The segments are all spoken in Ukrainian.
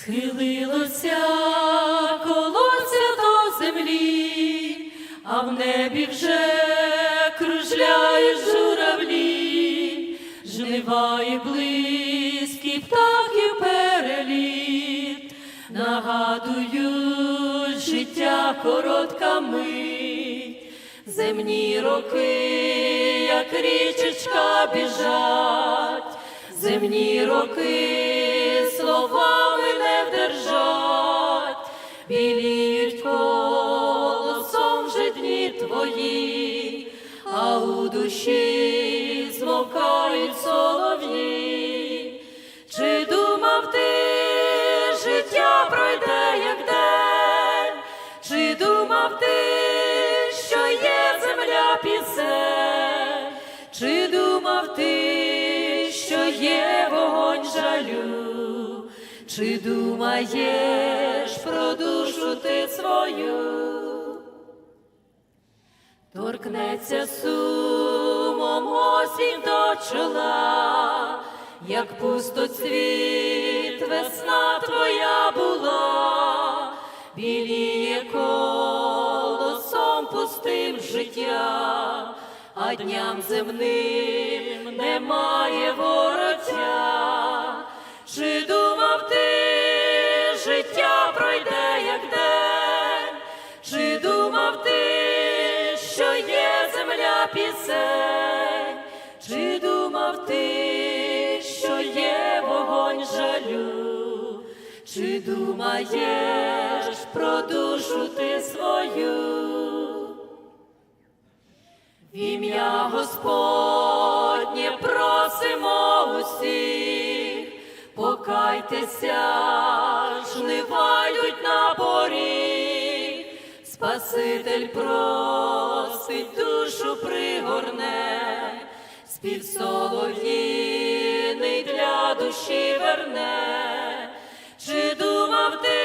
Схилилося колося до землі, а в небі вже кружляють журавлі, жнива і близькі птахів переліт, нагадують життя коротка мить, земні роки, як річечка біжать, земні роки словами не вдержать, біліють колосом вже дні твої, а у душі змовкають солов'ї. Чи думав ти, життя пройде, як день? Чи думав ти, що є земля пісень? Є вогонь жалю? Чи думаєш про душу ти свою? Торкнеться сумом осінь до чола, як пустоцвіт весна твоя була, біліє колосом пустим життя, а дням земним немає вороття. Пройде, як день? Чи думав ти, що є земля пісень? Чи думав ти, що є вогонь жалю? Чи думаєш про душу ти свою? В ім'я Господнє просимо усіх, покайтеся, жнива на поріг, Спаситель просить, душу пригорне, спів солов'їний для душі верне. Чи думав ти,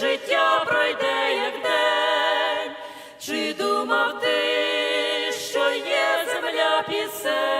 життя пройде, як день? Чи думав ти, що є земля пісень?